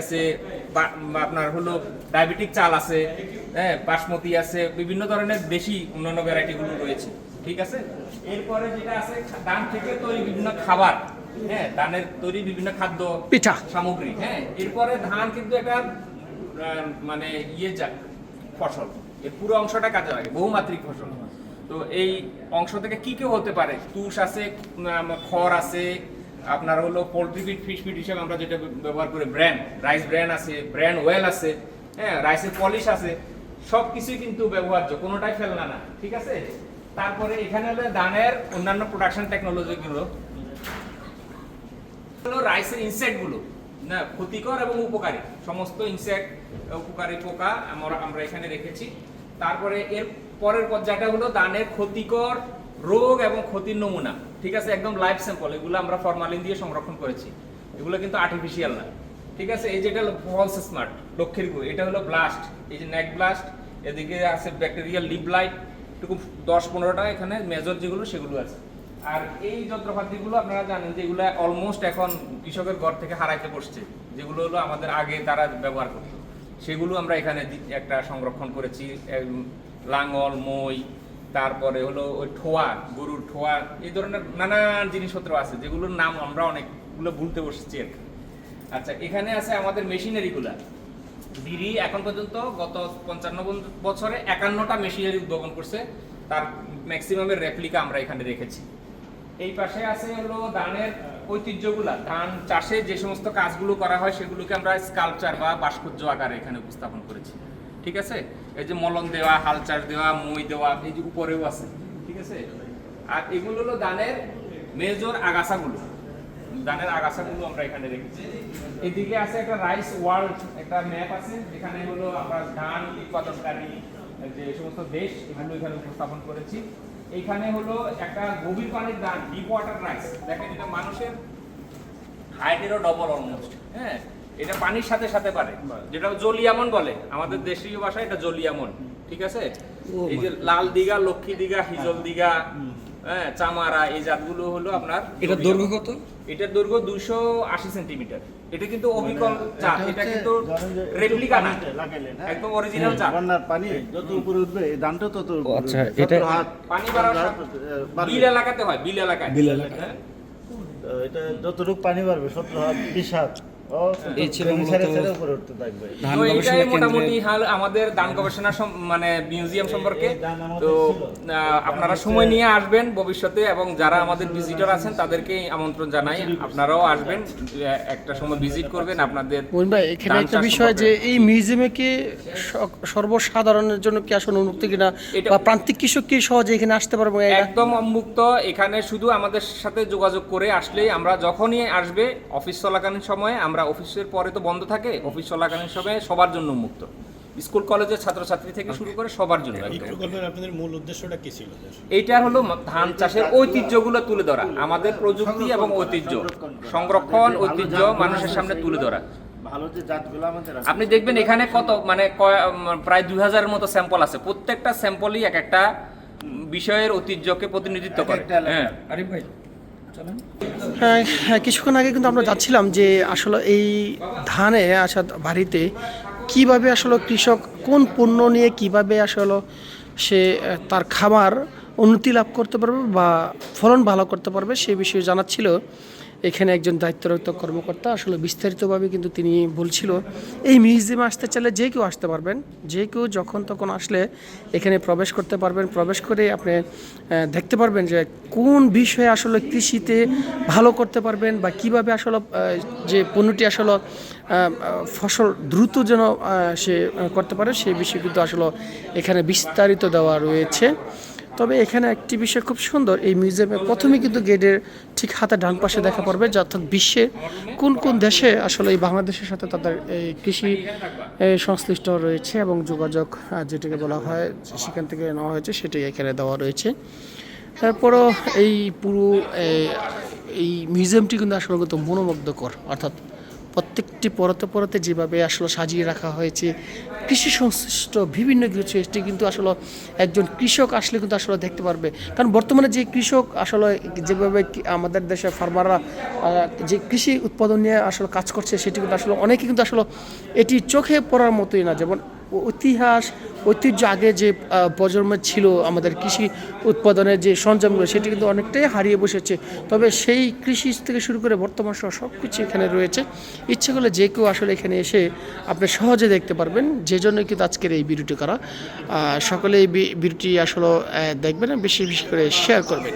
আছে আপনার হলো ডায়াবেটিক চাল আছে হ্যাঁ বাসমতি আছে বিভিন্ন ধরনের দেশি অন্যান্য ভ্যারাইটিগুলো রয়েছে ঠিক আছে? এরপরে যেটা আছে ধান থেকে তৈরি বিভিন্ন খাবার হ্যাঁ ধানের তৈরি বিভিন্ন খাদ্য পিঠা। সামগ্রী হ্যাঁ এরপরে ধান কিন্তু একটা মানে ইয়ে যা ফসল এর পুরো অংশটা কাজে লাগে বহুমাত্রিক ফসল। তো এই অংশ থেকে কি কি হতে পারে? তুষ আছে খড় আছে আপনার হলো পোলট্রি ফিড ফিশ ফিড হিসেবে আমরা যেটা ব্যবহার করি ব্র্যান্ড রাইস ব্র্যান্ড আছে ব্র্যান্ড ওয়েল আছে হ্যাঁ রাইসের পলিশ আছে সব কিছুই কিন্তু ব্যবহার্য, কোনোটাই ফেলনা না, ঠিক আছে? তারপরে এখানে হলো ধানের অন্যান্য প্রোডাকশন টেকনোলজিগুলো হলো রাইসের ইনসেক্টগুলো, না, ক্ষতিকর এবং উপকারী, সমস্ত ইনসেক্ট উপকারী পোকা আমরা আমরা এখানে রেখেছি। তারপরে এর পরের পর্যায়টা হলো দানের ক্ষতিকর রোগ এবং ক্ষতির নমুনা, ঠিক আছে, একদম লাইভ স্যাম্পল এগুলো আমরা ফরমালিন দিয়ে সংরক্ষণ করেছি। এগুলো কিন্তু আর্টিফিশিয়াল না, ঠিক আছে, এই যেটা হলো ফলস স্মার্ট লক্ষ্যেরগুলো এটা হলো ব্লাস্ট এই যে নেক ব্লাস্ট এদিকে আছে ব্যাকটেরিয়াল লিপ লাইট এরকম দশ পনেরোটা এখানে মেজর যেগুলো, সেগুলো আছে। আর এই যন্ত্রপাতিগুলো আপনারা জানেন যে এগুলো অলমোস্ট এখন কৃষকের ঘর থেকে হারাইতে বসছে, যেগুলো হলো আমাদের আগে তারা ব্যবহার করতো। সেগুলো আমরা এখানে একটা সংরক্ষণ করেছি লাঙল, মই তারপরে হলো ওই ঠোয়া, গরুর ঠোয়া, এই ধরনের নানান জিনিসপত্র আছে, যেগুলোর নাম আমরা অনেকগুলো ভুলতে বসেছি আর। আচ্ছা এখানে আছে আমাদের মেশিনারিগুলা। বিড়ি এখন পর্যন্ত গত পঞ্চান্ন বছরে একান্নটা মেশিনারি উদ্ভাবন করছে, তার ম্যাক্সিমামের রেপ্লিকা আমরা এখানে রেখেছি। এই পাশে আছে হলো ধানের ঐতিহ্যগুলা। ধান চাষে যে সমস্ত কাজগুলো করা হয়, সেগুলোকে আমরা স্কাল্পচার বা ভাস্কর্য আকারে এখানে উপস্থাপন করেছি। ঠিক আছে? এই যে মলন দেওয়া হাল চাষ দেওয়া, মই দেওয়া, এই যে উপরেও আছে, ঠিক আছে? আর এগুলো হলো ধানের মেজর আগাছাগুলো। ধানের আগাছাগুলো আমরা এখানে রেখেছি। এদিকে আছে একটা রাইস ওয়ার্ল্ড একটা ম্যাপ আছে, যেখানে হলো আমরা ধান, উৎপাদনকারী, যে সমস্ত দেশ, এগুলো এখানে উপস্থাপন করেছি। এখানে হলো একটা গভীর পানির ধান ডিপ ওয়াটার রাইস দেখেন এটা মানুষের হাইটেরও ডবল অলমোস্ট হ্যাঁ? এটা পানির সাথে সাথে পারে। যেটা জলিয়ামন বলে। আমাদের দেশীয় ভাষায় এটা জলিয়ামন ঠিক আছে? এই যে লাল দিঘা লক্ষ্মী দিঘা হিজল দিঘা হ্যাঁ চামারা এই জাতগুলো হলো আপনার এটার দৈর্ঘ্য কত? এটার দৈর্ঘ্য দুইশো আশি সেন্টিমিটার। এটা কিন্তু অবিকল চাপ এটা কিন্তু রেপ্লিকা না। একদম অরিজিনাল চাপ বন্যার পানি যত উপরে উঠবে এই ধানটা তত আচ্ছা, এটা- পানি বাড়ার। বিল এলাকাতে হয় বিল এলাকায়। বিল এলাকায়। হ্যাঁ। এটা যতটুকু পানি বাড়বে সত্তর হাত বিশ হাত। এই ছিল মোটামুটি আমাদের দান গবেষণা মানে মিউজিয়াম সম্পর্কে। তো আপনারা সময় নিয়ে আসবেন ভবিষ্যতে এবং যারা আমাদের ভিজিটর আছেন তাদেরকে আমন্ত্রণ জানাই। আপনারাও আসবেন একটা সময় ভিজিট করবেন আপনাদের এখানে একটা বিষয় যে এই মিউজিয়ামে কি সর্বসাধারণের জন্য কি আসলে উন্মুক্ত কিনা? বা প্রান্তিক কৃষক কি সহজে এখানে আসতে পারবে একদম উন্মুক্ত এখানে শুধু আমাদের সাথে যোগাযোগ করে আসলেই আমরা যখনই আসবে অফিস চলাকালীন সময়ে আমরা অফিসের পরে তো বন্ধ থাকে অফিস চলাকালীন সময়ে সবার জন্য উন্মুক্ত স্কুল কলেজের ছাত্রছাত্রী থেকে শুরু করে সবার জন্য আপনাদের মূল উদ্দেশ্যটা কি ছিল? এইটা হলো ধান চাষের ঐতিহ্যগুলো তুলে ধরা আমাদের প্রযুক্তি এবং ঐতিহ্য সংরক্ষণ ঐতিহ্য মানুষের সামনে তুলে ধরা। ভালো যে জাতগুলো আমাদের আছে। আপনি দেখবেন এখানে কত মানে প্রায় দুই হাজারের মতো স্যাম্পল আছে। প্রত্যেকটা স্যাম্পলই এক একটা বিষয়ের ঐতিহ্যকে প্রতিনিধিত্ব করে। হ্যাঁ। আরিফ ভাই হ্যাঁ, কিছুক্ষণ আগে কিন্তু আমরা যাচ্ছিলাম যে আসলে এই ধানে আসা বাড়িতে কীভাবে আসলে কৃষক কোন পণ্য নিয়ে কীভাবে আসলে সে তার খাবার উন্নতি লাভ করতে পারবে বা ফলন ভালো করতে পারবে সে বিষয়ে জানাচ্ছিল এখানে একজন দায়িত্বরত কর্মকর্তা। আসলে বিস্তারিতভাবে কিন্তু তিনি বলছিল এই মিউজিয়ামে আসতে চাইলে যে কেউ আসতে পারবেন। যে কেউ যখন তখন আসলে এখানে প্রবেশ করতে পারবেন। প্রবেশ করে আপনি দেখতে পারবেন যে কোন বিষয়ে আসলে কৃষিতে ভালো করতে পারবেন বা কীভাবে আসলে যে পণ্যটি আসলে ফসল দ্রুত যেন সে করতে পারে সেই বিষয়ে কিন্তু আসলে এখানে বিস্তারিত দেওয়া রয়েছে। তবে এখানে একটি বিষয় খুব সুন্দর, এই মিউজিয়ামে প্রথমে কিন্তু গেটের ঠিক হাতে ডান পাশে দেখা পড়বে যে অর্থাৎ বিশ্বে কোন কোন দেশে আসলে এই বাংলাদেশের সাথে তাদের এই কৃষি সংশ্লিষ্ট রয়েছে এবং যোগাযোগ যেটাকে বলা হয়, সেখান থেকে নেওয়া হয়েছে, সেটাই এখানে দেওয়া রয়েছে। তারপরও এই পুরো এই মিউজিয়ামটি কিন্তু আসলে কিন্তু মনোমুগ্ধকর, অর্থাৎ প্রত্যেকটি পরতে পরতে যেভাবে আসলে সাজিয়ে রাখা হয়েছে কৃষি সংশ্লিষ্ট বিভিন্ন কিছু এটি কিন্তু আসলে একজন কৃষক আসলে কিন্তু আসলে দেখতে পারবে। কারণ বর্তমানে যে কৃষক আসলে যেভাবে আমাদের দেশে ফার্মাররা যে কৃষি উৎপাদন নিয়ে আসলে কাজ করছে, সেটি কিন্তু আসলে অনেকে কিন্তু আসলে এটি চোখে পড়ার মতোই না। যেমন ইতিহাস, ঐতিহ্য আগে যে প্রজন্ম ছিল আমাদের কৃষি উৎপাদনের যে সরঞ্জামগুলো, সেটি কিন্তু অনেকটাই হারিয়ে বসেছে। তবে সেই কৃষি থেকে শুরু করে বর্তমান সহ সব কিছু এখানে রয়েছে। ইচ্ছে করলে যে কেউ আসলে এখানে এসে আপনি সহজে দেখতে পারবেন। যে জন্য কিন্তু আজকের এই ভিডিওটি করা। সকলে এই বি- ভিডিওটি আসলে দেখবেন বেশি বেশি করে শেয়ার করবেন।